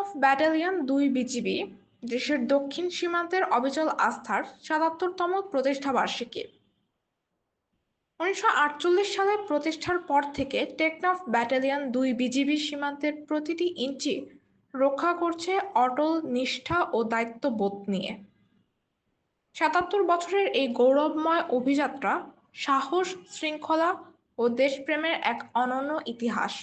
Of battalion দুই BGB, দেশের দক্ষিণ সীমান্তের অবিচল আস্থার সাতাত্তরতম প্রতিষ্ঠা বার্ষিকী। উনিশশো আটচল্লিশ সালে প্রতিষ্ঠার পর থেকে টেকনাফ ব্যাটালিয়ন দুই বিজিবি সীমান্তের প্রতিটি ইঞ্চি রক্ষা করছে অটল, নিষ্ঠা ও দায়িত্ববোধ নিয়ে। সাতাত্তর বছরের এই গৌরবময় অভিযাত্রা সাহস, শৃঙ্খলা ও দেশপ্রেমের এক অনন্য ইতিহাস।